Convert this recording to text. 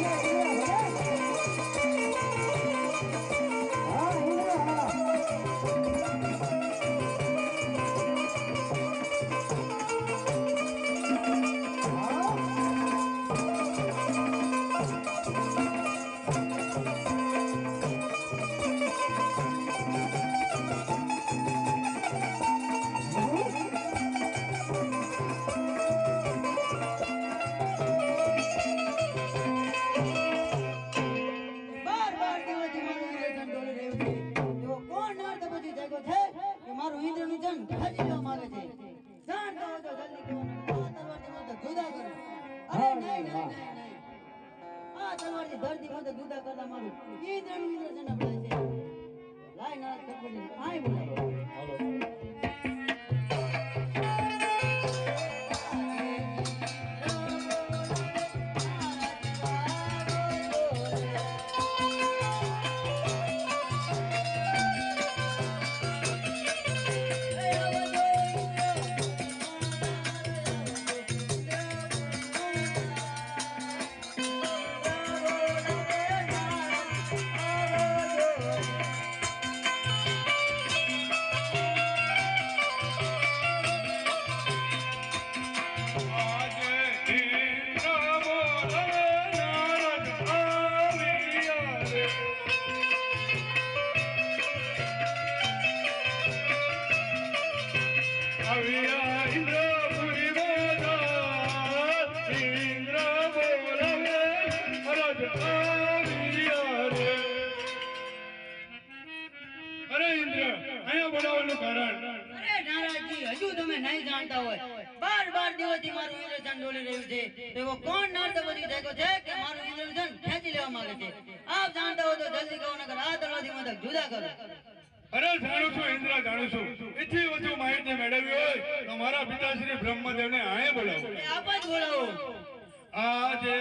Yeah, yeah. અરે નહીં નહીં નહીં નહીં આ તલવારથી ધરતી મને તો જુદા કરતા મારું ઇન્દ્રનું ઇન્દ્ર નહીં જાણતા હોય. બાર બાર દિવસથી મારું ઇન્દ્રજન ડોલી રહ્યું છે. એવો કોણ જાગ્યો છે કે મારું ઇન્દ્રજન ખેંચી લેવા માંગે છે? આપ જાણતા હો તો જલ્દી કહો, નકર આ દરવાજી મતલબ જુદા કરો. જાણું છું, ઇન્દ્રા, જાણું છું. એથી વધુ માહિતી મેળવવી હોય તો મારા પિતાશ્રી બ્રહ્મદેવને આયે બોલાવો. આપ જ બોલાવો. આજે